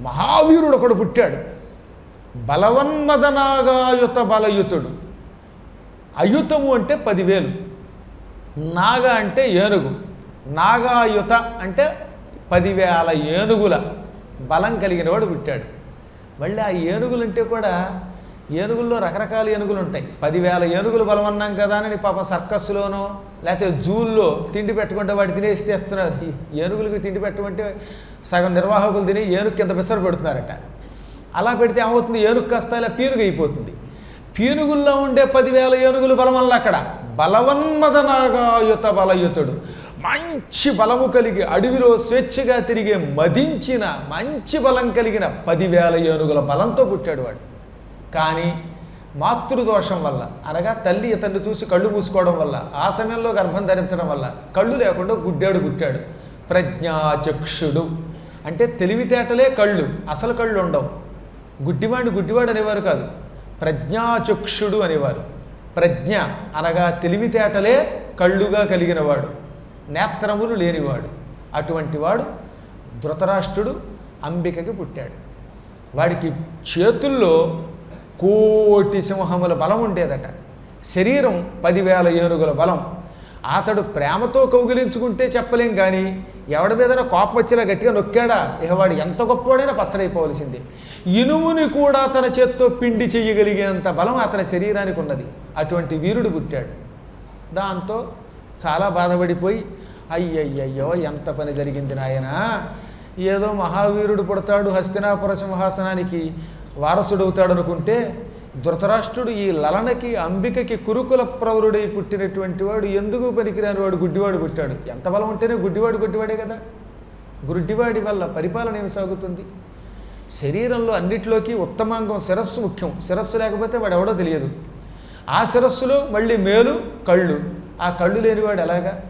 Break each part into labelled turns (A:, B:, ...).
A: మహావీరుడు ఒకడు పుట్టాడు. బలవన్మదనాగాయుత బలయుతుడు. అయుతము అంటే పదివేలు. నాగ అంటే ఏనుగు. నాగాయుత అంటే పదివేల ఏనుగుల బలం కలిగిన వాడు పుట్టాడు. మళ్ళీ ఆ ఏనుగులు అంటే కూడా ఏనుగుల్లో రకరకాల ఏనుగులు ఉంటాయి పదివేల ఏనుగులు బలమన్నాం కదా అని పాపం సర్కస్లోనో లేకపోతే జూల్లో తిండి పెట్టుకుంటే వాటి తినేసి తెస్తున్నారు. ఏనుగులకి తిండి పెట్టమంటే సగం నిర్వాహకులు తిని ఏనుగు కింద పిసరు పెడుతున్నారట. అలా పెడితే ఏమవుతుంది? ఏనుగు కాస్త ఇలా పీనుగు అయిపోతుంది. పీనుగుల్లో ఉండే పదివేల ఏనుగులు బలమల్ల వల్ల అక్కడ. బలవన్మదనాగాయుత బలయుతుడు. మంచి బలము కలిగి అడవిలో స్వేచ్ఛగా తిరిగే మదించిన మంచి బలం కలిగిన పదివేల ఏనుగుల బలంతో పుట్టాడు వాడు. కానీ మాతృదోషం వల్ల అనగా తల్లి ఇతన్ని చూసి కళ్ళు మూసుకోవడం వల్ల ఆ సమయంలో గర్భం ధరించడం వల్ల కళ్ళు లేకుండా గుడ్డాడు గుట్టాడు. ప్రజ్ఞాచక్షుడు అంటే తెలివితేటలే కళ్ళు అసలు కళ్ళు ఉండవు. గుడ్డివాడిని గుడ్డివాడు అనేవారు కాదు. ప్రజ్ఞాచక్షుడు అనేవారు. ప్రజ్ఞ అనగా తెలివితేటలే కళ్ళుగా కలిగినవాడు. నేత్రములు లేనివాడు. అటువంటి వాడు ధృతరాష్ట్రుడు అంబికకి పుట్టాడు. వాడికి చేతుల్లో కోటి సింహముల బలం ఉండేదట. శరీరం పదివేల ఏనుగుల బలం. అతడు ప్రేమతో కౌగిలించుకుంటే చెప్పలేం కానీ ఎవడి మీద కోపం వచ్చేలా గట్టిగా నొక్కాడా? ఇక వాడు ఎంత గొప్పవాడైనా పచ్చడైపోవలసిందే. ఇనుముని కూడా తన చేత్తో పిండి చెయ్యగలిగేంత బలం అతని శరీరానికి ఉన్నది. అటువంటి వీరుడు పుట్టాడు. దాంతో చాలా బాధపడిపోయి అయ్యయ్యయ్యో ఎంత పని జరిగింది నాయనా? ఏదో మహావీరుడు పుడతాడు హస్తినాపుర సింహాసనానికి. వారసుడవుతాడు అనుకుంటే ధృతరాష్ట్రుడు ఈ లలనకి అంబికకి కురుకుల ప్రవరుడై పుట్టినటువంటి వాడు ఎందుకు పనికిరాని వాడు? గుడ్డివాడు పుట్టాడు. ఎంత బలం ఉంటేనే గుడ్డివాడు గుడ్డివాడే కదా. గుడ్డివాడి వల్ల పరిపాలన ఏమి సాగుతుంది? శరీరంలో అన్నిటిలోకి ఉత్తమాంగం శిరస్సు ముఖ్యం. శిరస్సు లేకపోతే వాడు ఎవడో తెలియదు. ఆ శిరస్సులో మళ్ళీ మేలు కళ్ళు. ఆ కళ్ళు లేనివాడు ఎలాగా?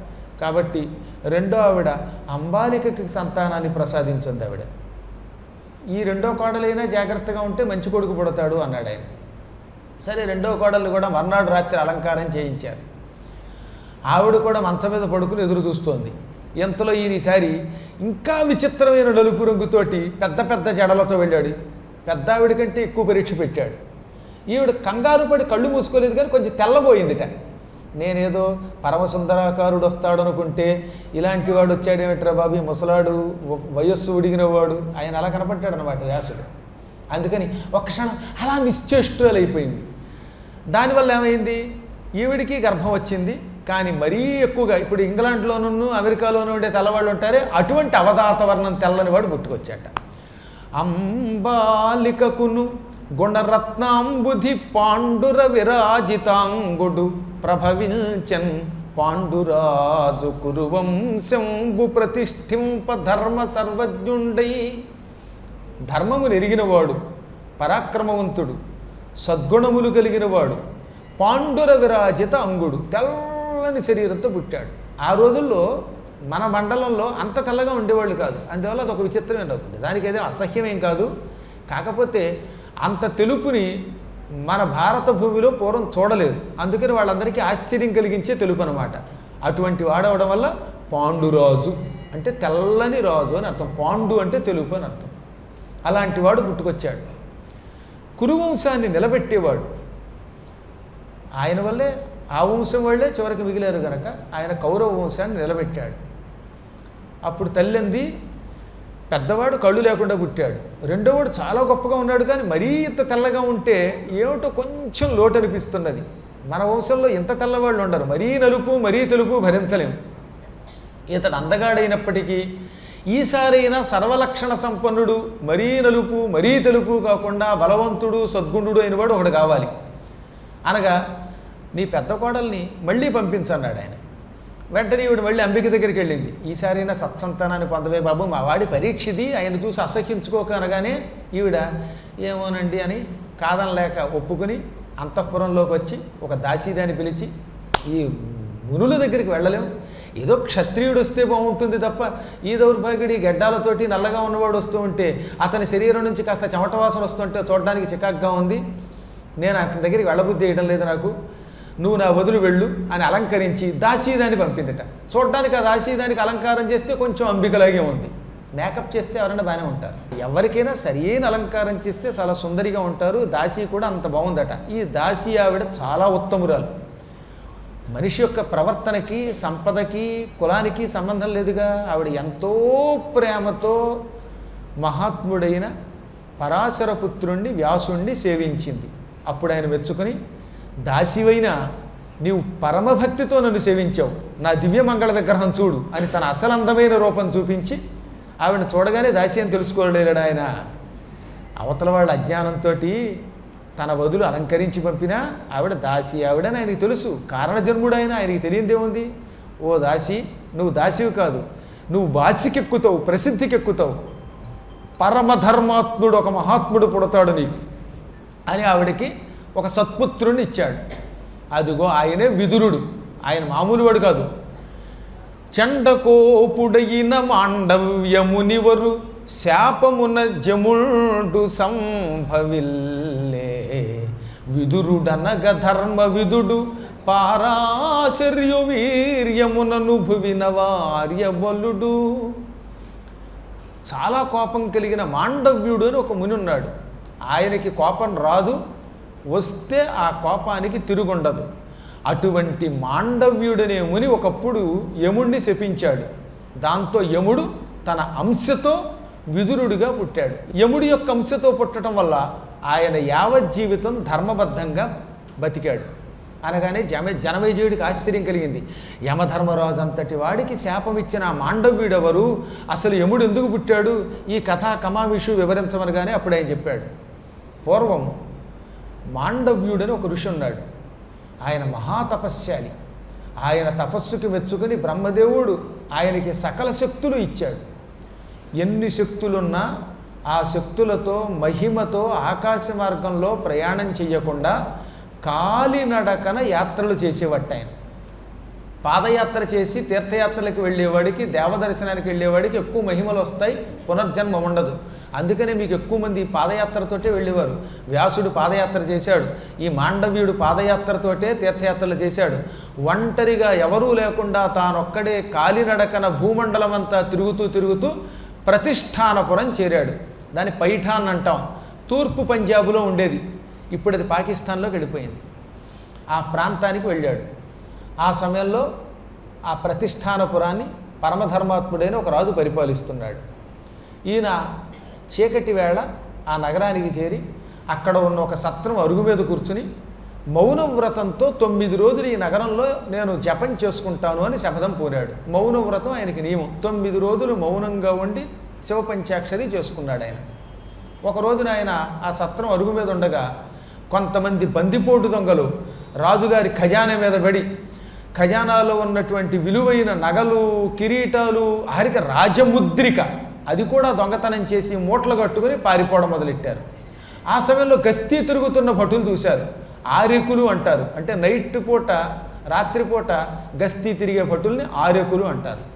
A: కాబట్టి రెండో ఆవిడ అంబాలికకి సంతానాన్ని ప్రసాదించింది ఆవిడ. ఈ రెండో కోడలైనా జాగ్రత్తగా ఉంటే మంచి కొడుకు పుడతాడు అన్నాడు ఆయన. సరే రెండో కోడలు కూడా మర్నాడు రాత్రి అలంకారం చేయించారు. ఆవిడ కూడా మంచం మీద పడుకుని ఎదురు చూస్తోంది. ఎంతలో ఈయన ఈసారి ఇంకా విచిత్రమైన నలుపు రంగుతోటి పెద్ద పెద్ద జడలతో వెళ్ళాడు. పెద్ద ఆవిడ కంటే ఎక్కువ పరీక్ష పెట్టాడు. ఈవిడ కంగారు పడి కళ్ళు మూసుకోలేదు కానీ కొంచెం తెల్లబోయిందిట. నేనేదో పరమసుందరాకారుడు వస్తాడు అనుకుంటే ఇలాంటి వాడు వచ్చాడేమిట్రా బాబు? ఈ ముసలాడు వయస్సు ఉడిగిన వాడు ఆయన అలా కనపడ్డాడు అనమాట వ్యాసుడు. అందుకని ఒక క్షణం అలా నిశ్చేష్టులైపోయింది దానివల్ల ఏమైంది? ఈవిడికి గర్భం వచ్చింది. కానీ మరీ ఎక్కువగా ఇప్పుడు ఇంగ్లాండ్లోనూ అమెరికాలోనూ ఉండే తెల్లవాళ్ళు ఉంటారే అటువంటి అవధాత వర్ణం తెల్లని వాడు పుట్టుకొచ్చాట అంబాలికకును గుణరత్నాంబుధి పాండుర విరాజితాంగుడు ప్రభవించన్ పాండురాజు కురువంశంబు ప్రతిష్ఠింప ధర్మ సర్వజ్ఞుండై ధర్మమును ఎరిగినవాడు పరాక్రమవంతుడు సద్గుణములు కలిగినవాడు పాండుర విరాజిత అంగుడు తెల్లని శరీరంతో పుట్టాడు. ఆ రోజుల్లో మన మండలంలో అంత తెల్లగా ఉండేవాళ్ళు కాదు. అందువల్ల అదొక విచిత్రమైన రంగు నిజానికి ఏదో అసహ్యమేం కాదు. కాకపోతే అంత తెలుపుని మన భారత భూమిలో పూర్వం చూడలేదు. అందుకని వాళ్ళందరికీ ఆశ్చర్యం కలిగించే తెలుపు అనమాట అటువంటి వాడవడం వల్ల పాండురాజు అంటే తెల్లని రాజు అని అర్థం. పాండు అంటే తెలుపు అని అర్థం. అలాంటి వాడు పుట్టుకొచ్చాడు. కురువంశాన్ని నిలబెట్టేవాడు. ఆయన వల్లే ఆ వంశం వాళ్ళే చివరికి మిగిలారు కనుక ఆయన కౌరవ వంశాన్ని నిలబెట్టాడు. అప్పుడు తల్లింది పెద్దవాడు కళ్ళు లేకుండా పుట్టాడు. రెండోవాడు చాలా గొప్పగా ఉన్నాడు కానీ మరీ ఇంత తెల్లగా ఉంటే ఏమిటో కొంచెం లోటు అనిపిస్తున్నది. మన వంశంలో ఇంత తెల్లవాళ్ళు ఉండరు. మరీ నలుపు మరీ తెలుపు భరించలేము ఇతడు అందగాడైనప్పటికీ ఈసారైనా సర్వలక్షణ సంపన్నుడు మరీ నలుపు మరీ తెలుపు కాకుండా బలవంతుడు సద్గుణుడు అయినవాడు ఒకడు కావాలి. అనగా నీ పెద్ద కోడల్ని మళ్ళీ పంపించన్నాడు ఆయన వెంటనే ఈవిడ మళ్ళీ అంబిక దగ్గరికి వెళ్ళింది. ఈసారైనా సత్సంతానాన్ని పొందవే బాబు మా వాడి పరీక్షది ఆయన చూసి అసహించుకోక అనగానే ఈవిడ ఏమోనండి అని కాదనలేక ఒప్పుకుని అంతఃపురంలోకి వచ్చి ఒక దాసీదాన్ని పిలిచి ఈ మునుల దగ్గరికి వెళ్ళలేము ఏదో క్షత్రియుడు వస్తే బాగుంటుంది తప్ప ఈ దౌర్భాగ్యుడి గడ్డాలతోటి నల్లగా ఉన్నవాడు వస్తూ ఉంటే అతని శరీరం నుంచి కాస్త చెమట వాసన వస్తుంటే చూడడానికి చికాగ్గా ఉంది. నేను అతని దగ్గరికి వెళ్ళబుద్ధి వేయడం లేదు నాకు. నువ్వు నా వదులు వెళ్ళు అని అలంకరించి దాసీదాన్ని పంపిందిట. చూడడానికి ఆ దాసీదానికి అలంకారం చేస్తే కొంచెం అంబికలాగే ఉంది. మేకప్ చేస్తే ఎవరైనా బాగానే ఉంటారు. ఎవరికైనా సరైన అలంకారం చేస్తే చాలా సుందరిగా ఉంటారు. దాసీ కూడా అంత బాగుందట. ఈ దాసీ ఆవిడ చాలా ఉత్తమురాలు. మనిషి యొక్క ప్రవర్తనకి సంపదకి కులానికి సంబంధం లేదుగా. ఆవిడ ఎంతో ప్రేమతో మహాత్ముడైన పరాశర పుత్రుణ్ణి వ్యాసుణ్ణి సేవించింది. అప్పుడు ఆయన మెచ్చుకొని దాసివైన నీవు పరమభక్తితో నన్ను సేవించావు. నా దివ్యమంగళ విగ్రహం చూడు అని తన అసలందమైన రూపం చూపించి ఆవిడ చూడగానే దాసి అని తెలుసుకోలేడు ఆయన? అవతల వాళ్ళ అజ్ఞానంతో తన వదులు అలంకరించి పంపినా ఆవిడ దాసి ఆవిడని ఆయనకి తెలుసు. కారణజన్ముడు ఆయన ఆయనకి తెలియదేముంది ఓ దాసి నువ్వు దాసివి కాదు. నువ్వు వాసికెక్కుతావు ప్రసిద్ధికెక్కుతావు. పరమధర్మాత్ముడు ఒక మహాత్ముడు పుడతాడు నీకు. అని ఆవిడకి ఒక సత్పుత్రుని ఇచ్చాడు. అదిగో ఆయనే విదురుడు. ఆయన మామూలు వాడు కాదు. చండకోపుడయిన మాండవ్యమునివరు శాపమున జముండు సంభవిల్లే. విదురుడనగ ధర్మ విదుడు పారాశర్యు వీర్యముననుభవిన వార్యబలుడు చాలా కోపం కలిగిన మాండవ్యుడు అని ఒక ముని ఉన్నాడు. ఆయనకి కోపం రాదు. వస్తే ఆ కోపానికి తిరుగుండదు. అటువంటి మాండవ్యుడనే ముని ఒకప్పుడు యముణ్ణి శపించాడు. దాంతో యముడు తన అంశతో విదురుడిగా పుట్టాడు. యముడి యొక్క అంశతో పుట్టడం వల్ల ఆయన యావజ్జీవితం ధర్మబద్ధంగా బతికాడు. అనగానే జమ జనమేజయుడికి ఆశ్చర్యం కలిగింది. యమధర్మరాజు అంతటి వాడికి శాపం ఇచ్చిన మాండవ్యుడెవరు? అసలు యముడు ఎందుకు పుట్టాడు? ఈ కథా కమావిషు వివరించమనగానే అప్పుడు ఆయన చెప్పాడు. పూర్వం మాండవ్యుడని ఒక ఋషి ఉన్నాడు. ఆయన మహాతపస్యాలి ఆయన తపస్సుకి మెచ్చుకొని బ్రహ్మదేవుడు ఆయనకి సకల శక్తులు ఇచ్చాడు. ఎన్ని శక్తులున్నా ఆ శక్తులతో మహిమతో ఆకాశ మార్గంలో ప్రయాణం చేయకుండా కాలినడకన యాత్రలు చేసేవట్ట ఆయన. పాదయాత్ర చేసి తీర్థయాత్రలకు వెళ్ళేవాడికి దేవదర్శనానికి వెళ్ళేవాడికి ఎక్కువ మహిమలు వస్తాయి పునర్జన్మ ఉండదు. అందుకనే మీకు ఎక్కువ మంది పాదయాత్రతోటే వెళ్ళేవారు. వ్యాసుడు పాదయాత్ర చేశాడు. ఈ మాండవ్యుడు పాదయాత్రతోటే తీర్థయాత్రలు చేశాడు. ఒంటరిగా ఎవరూ లేకుండా తానొక్కడే కాలినడకన భూమండలం అంతా తిరుగుతూ తిరుగుతూ ప్రతిష్టానపురం చేరాడు. దాన్ని పైఠాన్ అంటాం. తూర్పు పంజాబులో ఉండేది. ఇప్పుడు అది పాకిస్తాన్లోకి వెళ్ళిపోయింది. ఆ ప్రాంతానికి వెళ్ళాడు. ఆ సమయంలో ఆ ప్రతిష్టానపురాన్ని పరమధర్మాత్ముడైన ఒక రాజు పరిపాలిస్తున్నాడు. ఈయన చీకటి వేళ ఆ నగరానికి చేరి అక్కడ ఉన్న ఒక సత్రం అరుగు మీద కూర్చుని మౌన వ్రతంతో తొమ్మిది రోజులు ఈ నగరంలో నేను జపం చేసుకుంటాను అని శపథం పూరాడు మౌన వ్రతం ఆయనకి నియమం. తొమ్మిది రోజులు మౌనంగా ఉండి శివపంచాక్షరి చేసుకున్నాడు ఆయన. ఒక రోజున ఆయన ఆ సత్రం అరుగు మీద ఉండగా కొంతమంది బందిపోటు దొంగలు రాజుగారి ఖజానా మీద పడి ఖజానాలో ఉన్నటువంటి విలువైన నగలు కిరీటాలు హరిక రాజముద్రిక అది కూడా దొంగతనం చేసి మూటలు కట్టుకుని పారిపోవడం మొదలెట్టారు. ఆ సమయంలో గస్తీ తిరుగుతున్న భటులు చూశారు. ఆర్యకులు అంటారు. అంటే నైట్ పూట రాత్రిపూట గస్తీ తిరిగే భటుల్ని ఆర్యకులు అంటారు.